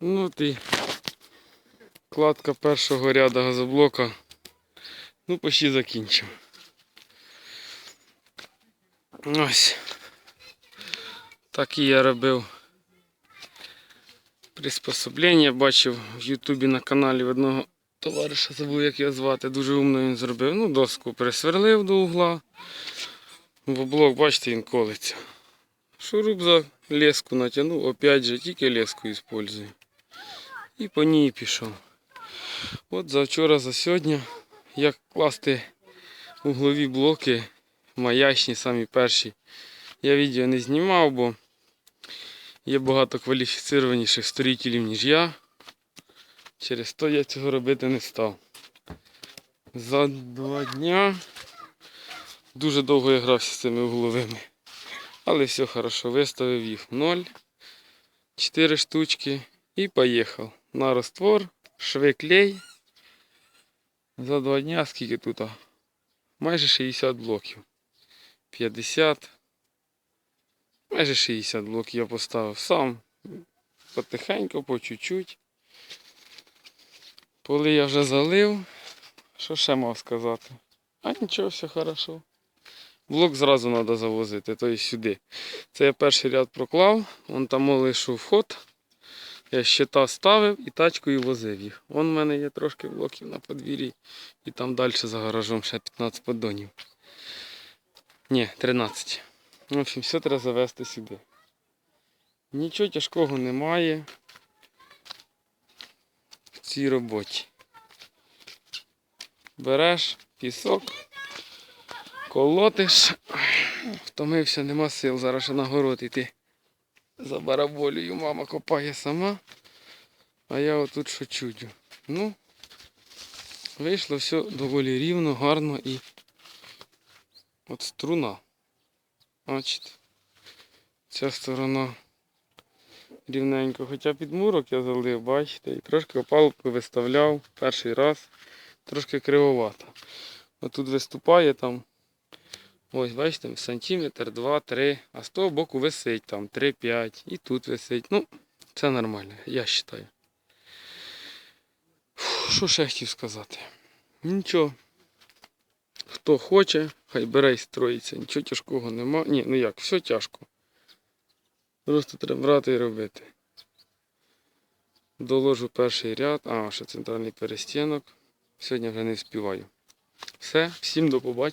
Ну і кладка першого ряду газоблока. Ну, почти закінчив. Ось. Так і я робив приспособлення. Бачив в Ютубі на каналі в одного товариша, забув, як його звати. Дуже умно він зробив. Ну, доску присверлив до угла. В блок, бачите, він колиться. Шуруп за леску натягнув, опять же, тільки леску использую. І по ній пішов. От за вчора, за сьогодні, як класти углові блоки, маячні, самі перші. Я відео не знімав, бо є багато кваліфіцированіших строїтелів, ніж я. Через то я цього робити не став. За два дня дуже довго я грався з цими угловими. Але все хорошо, виставив їх в ноль. 4 штучки і поїхав. На раствор, шви клей. За два дня скільки тут? Майже 60 блоків. 50. Майже 60 блоків я поставив сам. Потихеньку, по чуть-чуть. Поли я вже залив. Що ще мав сказати? А нічого, все хорошо. Блок зразу треба завозити, тобто сюди. Це я перший ряд проклав, вон там лишу вход. Я щита ставив і тачкою возив їх. Вон в мене є трошки блоків на подвір'ї. І там далі за гаражом ще 15 поддонів. Ні, 13. В общем, все треба завести сюди. Нічого тяжкого немає в цій роботі. Береш пісок, колотиш. Втомився, нема сил. Зараз ще на город іти. За бараболію мама копає сама. А я отут що чудю. Ну, вийшло все доволі рівно, гарно і от струна. Бачите. Ця сторона рівненько. Хоча підмурок я залив, бачите, і трошки опалубку виставляв перший раз. Трошки кривовато. Отут виступає там Ось, бачите, сантиметр, 2, 3, а з того боку висить там 3-5 і тут висить. Ну, це нормально, я вважаю. Що ще хотів сказати? Нічого. Хто хоче, хай бере і строїться. Нічого тяжкого нема. Ні, ну як, все тяжко. Просто треба брати і робити. Доложу перший ряд, а, ще центральний перестінок. Сьогодні вже не вспіваю. Все, всім до побачення.